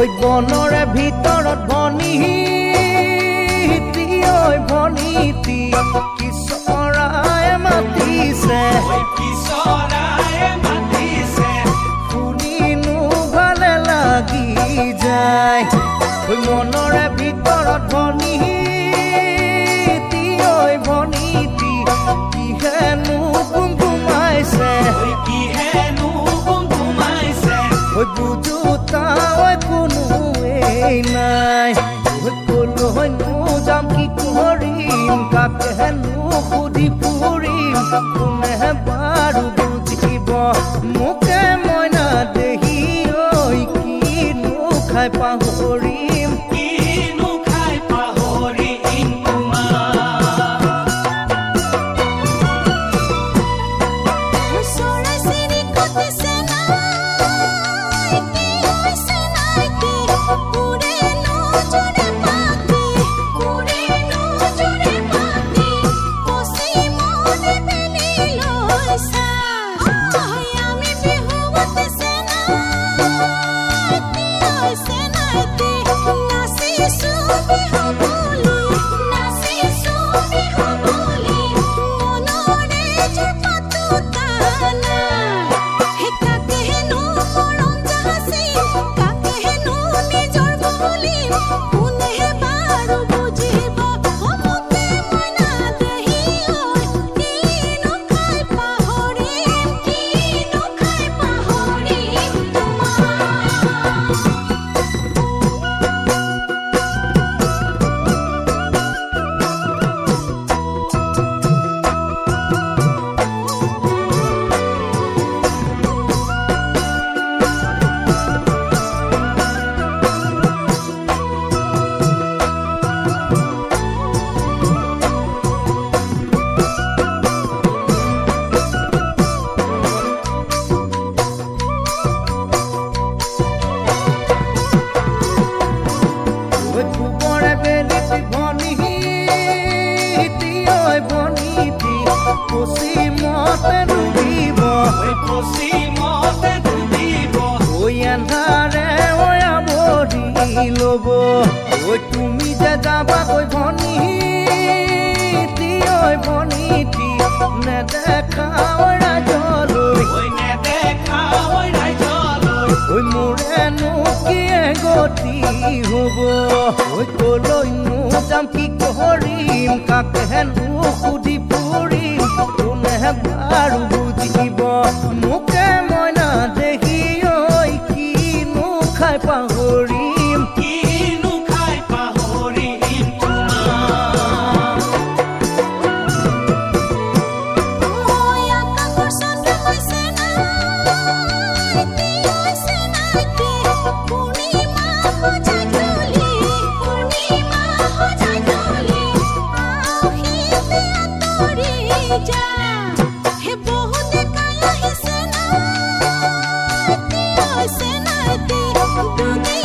ঐ বনৰে ভিতৰত ভনীতি ঐ ভনীতি কিশৰাই মাতিছে। শুনিনো ভালে লাগি যায়। মনৰে মতে ডুবিব ল'ব তুমি যে যাবা কৈ ভনীতি ঐ ভনীতি নেদেখা ঐ ৰাজলৈ নেদেখা ঐ ৰাজলৈ হ'ব। ঐ কলৈ নো যাম কি কৰিম কাকেনো সুধ beautiful blue